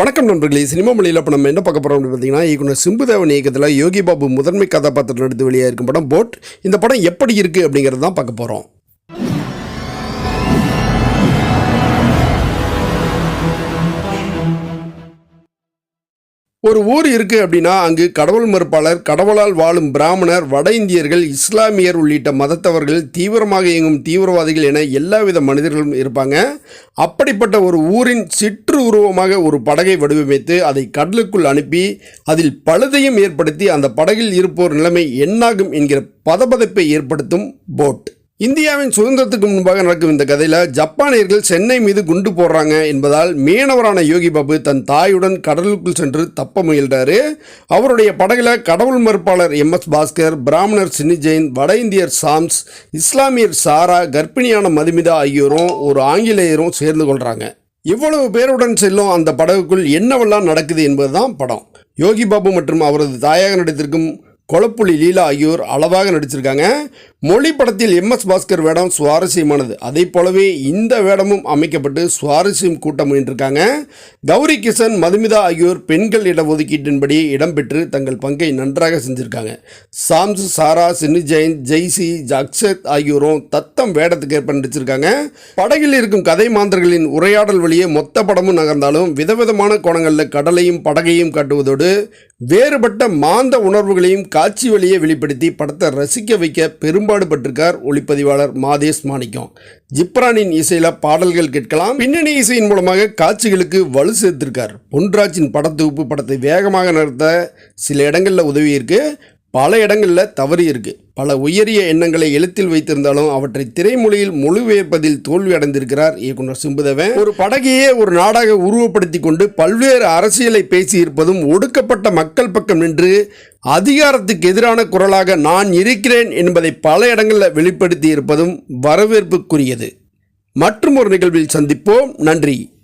வணக்கம் நண்பர்களே சினிமா மொழியில் இப்போ நம்ம என்ன பார்க்க போகிறோம் அப்படின்னு பார்த்தீங்கன்னா இயக்குனர் சிம்புதேவன் இயக்கத்தில் யோகி பாபு முதன்மை கதாபாத்திரம் நடித்து வெளியாக இருக்கும் படம் போட். இந்த படம் எப்படி இருக்குது அப்படிங்கிறது தான் பார்க்க போகிறோம் ஒரு ஊர் இருக்கு அப்படின்னா அங்கு கடவுள் மறுப்பாளர் கடவுளால் வாழும் பிராமணர் வட இந்தியர்கள் இஸ்லாமியர் உள்ளிட்ட மதத்தவர்கள் தீவிரமாக இயங்கும் தீவிரவாதிகள் என எல்லாவித மனிதர்களும் இருப்பாங்க. அப்படிப்பட்ட ஒரு ஊரின் சிற்று உருவமாக ஒரு படகை வடிவமைத்து அதை கடலுக்குள் அனுப்பி அதில் பழுதையும் ஏற்படுத்தி அந்த படகில் இருப்போர் நிலைமை என்னாகும் என்கிற பதபதப்பை ஏற்படுத்தும் போட். இந்தியாவின் சுதந்திரத்துக்கு முன்பாக நடக்கும் இந்த கதையில் ஜப்பானியர்கள் சென்னை மீது குண்டு போடுறாங்க என்பதால் மீனவரான யோகி பாபு தன் தாயுடன் கடலுக்குள் சென்று தப்ப முயல்றாரு. அவருடைய படகுல கடவுள் மறுப்பாளர் எம் எஸ் பாஸ்கர் பிராமணர் சின்னி ஜெயின் வட இந்தியர் சாம்ஸ் இஸ்லாமியர் சாரா கர்ப்பிணியான மதுமிதா ஆகியோரும் ஒரு ஆங்கிலேயரும் சேர்ந்து கொள்கிறாங்க இவ்வளவு பேருடன் செல்லும் அந்த படகுக்குள் என்னவெல்லாம் நடக்குது என்பதுதான் படம். யோகி பாபு மற்றும் அவரது தாயாக நடித்திருக்கும் கொளப்புள்ளி லீலா ஆகியோர் அளவாக நடிச்சிருக்காங்க. மொழி படத்தில் எம் எஸ் பாஸ்கர் வேடம் சுவாரஸ்யமானது. அதே போலவே இந்த வேடமும் அமைக்கப்பட்டு சுவாரஸ்யம் கூட்ட முயன்றிருக்காங்க. கௌரி கிஷன் மதுமிதா ஆகியோர் பெண்கள் இடஒதுக்கீட்டின்படி இடம்பெற்று தங்கள் பங்கை நன்றாக செஞ்சிருக்காங்க. சாம்ஸ் சாரா சின்னு ஜெயின் ஜெய்சி அக்ஷத் ஆகியோரும் தத்தம் வேடத்துக்கு ஏற்ப நடிச்சிருக்காங்க. படகில் இருக்கும் கதை மாந்தர்களின் உரையாடல் வழியே மொத்த படமும் நகர்ந்தாலும் விதவிதமான கோணங்களில் கடலையும் படகையும் காட்டுவதோடு வேறுபட்ட மாந்த உணர்வுகளையும் காட்சி வழியே வெளிப்படுத்தி படத்தை ரசிக்க வைக்க பெரும் பெரும்பாடு பட்டிருக்கார் ஒளிப்பதிவாளர் மாதேஷ் மாணிக்கம். ஜிப்ரானின் இசையில பாடல்கள் கேட்கலாம். பின்னணி இசையின் மூலமாக காட்சிகளுக்கு வலு சேர்த்திருக்கார். பொன்ராஜின் படத்தொகுப்பு படத்தை வேகமாக நடத்த சில இடங்களில் உதவி இருக்கு பல இடங்களில் தவறி இருக்கு. பல உயரிய எண்ணங்களை எழுத்தில் வைத்திருந்தாலும் அவற்றை திரைமொழியில் மொழிபெயர்ப்பதில் தோல்வி அடைந்திருக்கிறார் இயக்குனர் சிம்புதவன். ஒரு படகையே ஒரு நாடாக உருவப்படுத்தி கொண்டு பல்வேறு அரசியலை பேசியிருப்பதும் ஒடுக்கப்பட்ட மக்கள் பக்கம் நின்று அதிகாரத்துக்கு எதிரான குரலாக நான் இருக்கிறேன் என்பதை பல இடங்களில் வெளிப்படுத்தி இருப்பதும் வரவேற்புக்குரியது. மற்றும் ஒரு நிகழ்வில் சந்திப்போம். நன்றி.